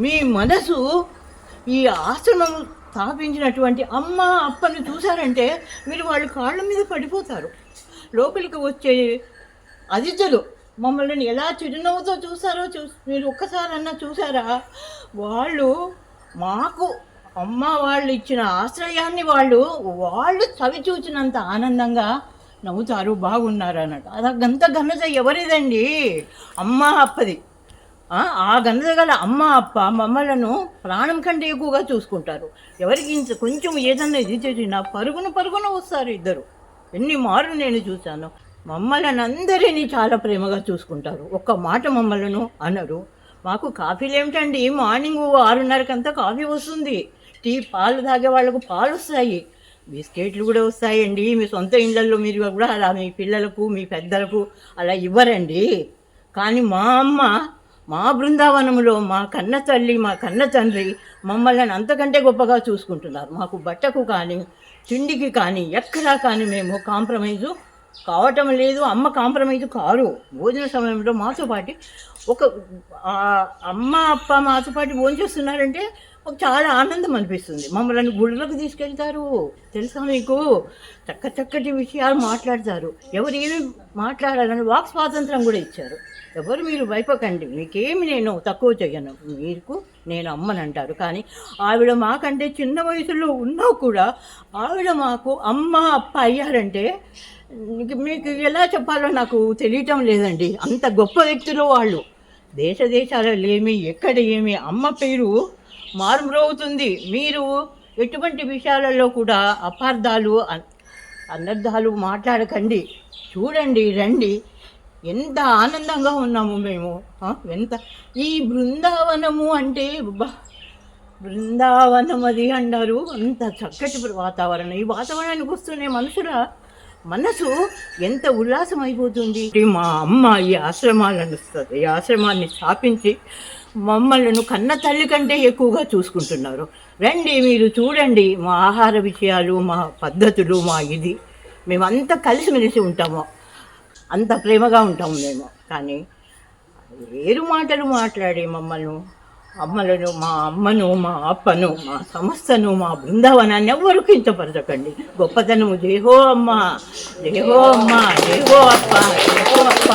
మీ మనసు ఈ ఆసనం స్థాపించినటువంటి అమ్మ అప్పని చూసారంటే మీరు వాళ్ళ కాళ్ళ మీద పడిపోతారు. లోపలికి వచ్చే అతిథులు మమ్మల్ని ఎలా చిరునవ్వుతో చూసారో చూ మీరు ఒక్కసారన్నా చూసారా వాళ్ళు మాకు అమ్మ వాళ్ళు ఇచ్చిన ఆశ్రయాన్ని వాళ్ళు వాళ్ళు చవి చూచినంత ఆనందంగా నవ్వుతారు బాగున్నారు అన్నట్టు అదంత ఘనత ఎవరిదండి? అమ్మ అప్పది. ఆ గంధగల గల అమ్మ అప్ప మమ్మలను ప్రాణం కంటే ఎక్కువగా చూసుకుంటారు. ఎవరికి ఇంత కొంచెం ఏదన్నా ఇది చేసినా పరుగున పరుగున వస్తారు ఇద్దరు. ఎన్ని మార్లు నేను చూశాను. మమ్మలను అందరినీ చాలా ప్రేమగా చూసుకుంటారు. ఒక్క మాట మమ్మలను అనరు. మాకు కాఫీలు ఏమిటండి మార్నింగ్ ఆరున్నరకంతా కాఫీ వస్తుంది. టీ పాలు తాగే వాళ్ళకు పాలు వస్తాయి బిస్కెట్లు కూడా వస్తాయండి. మీ సొంత ఇళ్ళల్లో మీరు కూడా అలా మీ పిల్లలకు మీ పెద్దలకు అలా ఇవ్వరండి. కానీ మా అమ్మ మా బృందావనంలో మా కన్న తల్లి మా కన్న తండ్రి మమ్మల్ని అంతకంటే గొప్పగా చూసుకుంటున్నారు. మాకు బట్టకు కానీ తిండికి కానీ ఎక్కడా కానీ మేము కాంప్రమైజు కావటం లేదు. అమ్మ కాంప్రమైజ్ కారు. భోజన సమయంలో మాతో పాటు ఒక అమ్మ అప్ప మాతో పాటు భోజనం చేస్తున్నారంటే ఒక చాలా ఆనందం అనిపిస్తుంది. మమ్మల్ని గుళ్ళకు తీసుకెళ్తారు. తెలుసా మీకు? చక్క చక్కటి విషయాలు మాట్లాడతారు. ఎవరు ఏమి మాట్లాడాలని వాక్ స్వాతంత్రం కూడా ఇచ్చారు. ఎవరు మీరు భయపకండి మీకేమి నేను తక్కువ చేయను మీకు నేను అమ్మనంటారు. కానీ ఆవిడ మాకంటే చిన్న వయసులో ఉన్నా కూడా ఆవిడ మాకు అమ్మ అప్ప అయ్యారంటే మీకు ఎలా చెప్పాలో నాకు తెలియటం లేదండి. అంత గొప్ప వ్యక్తులు వాళ్ళు. దేశ దేశాలలో ఏమి ఎక్కడ ఏమి అమ్మ పేరు మారుమ్రోగుతుంది. మీరు ఎటువంటి విషయాలలో కూడా అపార్థాలు అన్- అనర్థాలు మాట్లాడకండి. చూడండి రండి. ఎంత ఆనందంగా ఉన్నాము మేము ఎంత? ఈ బృందావనము అంటే బృందావనం అది అంటారు. అంత చక్కటి వాతావరణం. ఈ వాతావరణానికి వస్తూనే మనుషుల మనసు ఎంత ఉల్లాసం అయిపోతుంది మా అమ్మ ఈ ఆశ్రమాలను ఇస్తుంది ఈ ఆశ్రమాన్ని స్థాపించి మమ్మల్ని కన్న తల్లి కంటే ఎక్కువగా చూసుకుంటున్నారు. రండి మీరు చూడండి మా ఆహార విషయాలు మా పద్ధతులు మా ఇది. మేమంతా కలిసిమెలిసి ఉంటాము. అంత ప్రేమగా ఉంటాము మేము. కానీ వేరు మాటలు మాట్లాడి మమ్మల్ని అమ్మలను మా అమ్మను మా అప్పను మా సంస్థను మా బృందావనాన్ని ఎవ్వరు కించపరచకండి. గొప్పతనము దేహో అమ్మ దేహో అమ్మ దేహో అప్ప దేహో అప్ప.